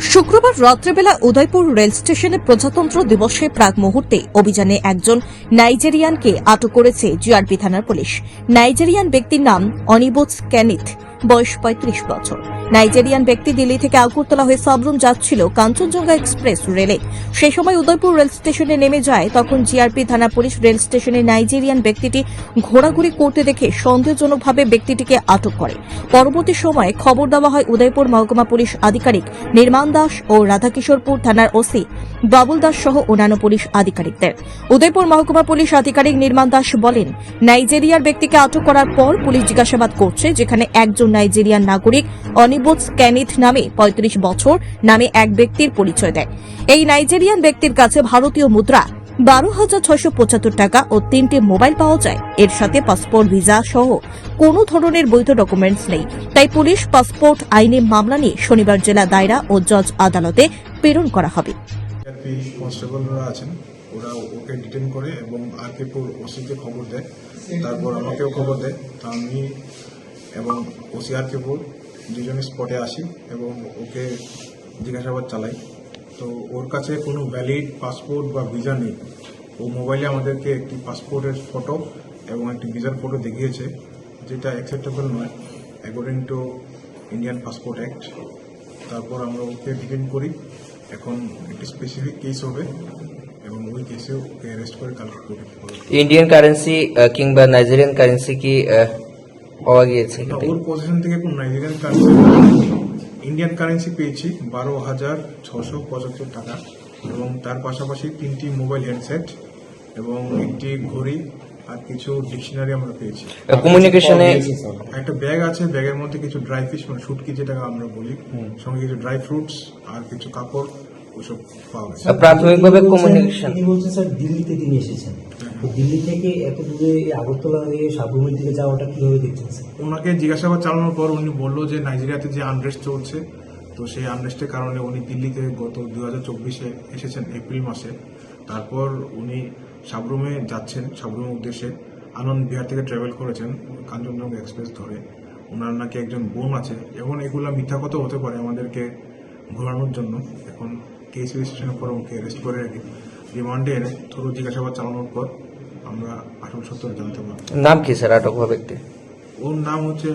শুক্রবার রাত্রেবেলা উদয়পুর রেল স্টেশনে প্রজাতন্ত্র দিবসে প্রাক মুহূর্তে অভিযানে একজন নাইজেরিয়ানকে আটক করেছে জিআরপি থানার পুলিশ। নাইজেরিয়ান ব্যক্তির নাম অনিবোস ক্যানিথ বয়স পঁয়ত্রিশ বছর। নাইজেরিয়ান ব্যক্তি দিল্লি থেকে আগরতলা হয়ে সাবরুম যাচ্ছিল কাঞ্চনজঙ্ঘা এক্সপ্রেস রেলে। সেই সময় উদয়পুর রেল স্টেশনে নেমে যায়, তখন জিআরপি থানা পুলিশ রেল স্টেশনে নাইজেরিয়ান ব্যক্তিটি ঘোরাঘুরি করতে দেখে সন্দেহজনকভাবে ব্যক্তিটিকে আটক করে। পরবর্তী সময়ে খবর দেওয়া হয়, উদয়পুর মহকুমা পুলিশ আধিকারিক নির্মাণ দাস ও রাধাকিশোরপুর থানার ওসি বাবুল দাস সহ অন্যান্য পুলিশ আধিকারিকদের। উদয়পুর মহকুমা পুলিশ আধিকারিক নির্মাণ দাস বলেন, নাইজেরিয়ার ব্যক্তিকে আটক করার পর পুলিশ জিজ্ঞাসাবাদ করছে, যেখানে একজন নাইজেরিয়ান নাগরিক অনিবোৎস ক্যানিথ নামে ৩৫ বছর নামে এক ব্যক্তির পরিচয় দেয়। এই নাইজেরিয়ান ব্যক্তির কাছে ভারতীয় মুদ্রা বারো হাজার ছয়শো পঁচাত্তর টাকা ও তিনটি মোবাইল পাওয়া যায়। এর সাথে পাসপোর্ট, ভিসা সহ কোনো ধরনের বৈধ ডকুমেন্টস নেই। তাই পুলিশ পাসপোর্ট আইনে মামলা নিয়ে শনিবার জেলা দায়রা ও জজ আদালতে প্রেরণ করা হবে। ওরা ওকে ডিটেন করে এবং ওসিকে খবর দেয়। তারপর আমাকেও খবর দেয়। তা আমি এবং ওসি আরকেপুর দুজনে স্পটে আসি এবং ওকে জিজ্ঞাসাবাদ চালাই। তো ওর কাছে কোনো ভ্যালিড পাসপোর্ট বা ভিসা নেই। ও মোবাইলে আমাদেরকে একটি পাসপোর্টের ফটো এবং একটি ভিসার ফটো দেখিয়েছে, যেটা অ্যাকসেপ্টেবল নয় according to Indian passport act তারপর আমরা ওকে ডিটেন করি। এখন একটি স্পেসিফিক কেস হবে এবং ওই কেসে ওকে অ্যারেস্ট করে কালকে ইন্ডিয়ান কারেন্সি কিংবা নাইজেরিয়ান কারেন্সি কি পাওয়া গিয়েছে ওর পজিশন থেকে কোন নাইজেরিয়ান কারেন্সি ইন্ডিয়ান কারেন্সি পেয়েছি বারো হাজার ছশো পঁচাত্তর টাকা এবং তার পাশাপাশি তিনটি মোবাইল হ্যান্ডসেট এবং একটি ঘড়ি আর কিছু ডিকশনারি আমরা পেয়েছি। কমিউনিকেশনে একটা ব্যাগ আছে ব্যাগের মধ্যে কিছু ড্রাই ফিশ মানে শুটকি যেটাকে আমরা বলি সঙ্গে কিছু ড্রাই ফ্রুটস আর কিছু কাপড় ওসব পাওয়া গেছে। প্রাথমিকভাবে কমিউনিকেশন তিনি বলছেন? স্যার দিল্লিতে তিনি এসেছেন। দিল্লি থেকে এত দূরে আগরতলা হয়ে সাবরুমের দিকে যাওয়াটা কীভাবে দেখছেন ওনাকে জিজ্ঞাসাবাদ চালানোর পর উনি বলল যে নাইজেরিয়াতে যে আনরেস্ট চলছে, তো সেই আনরেস্টের কারণে উনি দিল্লিতে গত দু হাজার চব্বিশে এসেছেন এপ্রিল মাসে। তারপর উনি সাবরুমে যাচ্ছেন সাবরুমের উদ্দেশ্যে। আনন্দ বিহার থেকে ট্রাভেল করেছেন, কাঞ্চনজঙ্ঘা এক্সপ্রেস ধরে। ওনার নাকি একজন বোন আছে। এখন এগুলা মিথ্যা কথা হতে পারে আমাদেরকে ঘোরানোর জন্য। এখন কেস রেজিস্ট্রেশনের পর ওকে অ্যারেস্ট করে রাখি। রিমান্ডে এনে থরো জিজ্ঞাসাবাদ চালানোর পর আমরা আসল সত্য জানতে পারব নাম কি স্যার? আটক হওয়া ব্যক্তি? ওর নাম হচ্ছে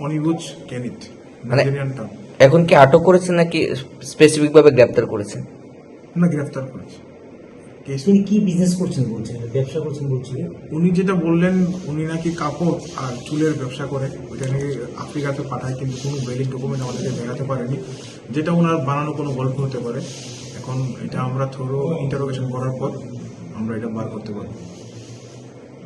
অনিবুজ কেনিত মানে- নাইজেরিয়ান টাউন এখন কি আটক করেছেন নাকি স্পেসিফিক ভাবে গ্রেপ্তার করেছেন না গ্রেফতার করেছে। তিনি কি বিজনেস করছেন বলছেন? ব্যবসা করছেন বলছিলেন? উনি যেটা বললেন উনি নাকি কাপড় আর চুলের ব্যবসা করে ওইটা নাকি আফ্রিকাতে পাঠায় কিন্তু কোনো বেলিং ডকুমেন্ট আমাদেরকে দেখাতে পারেনি। যেটা ওনার বানানো কোনো গল্প হতে পারে। এখন এটা আমরা থ্রো ইন্টারোগেশন করার পর আমরা এটা বার করতে পারি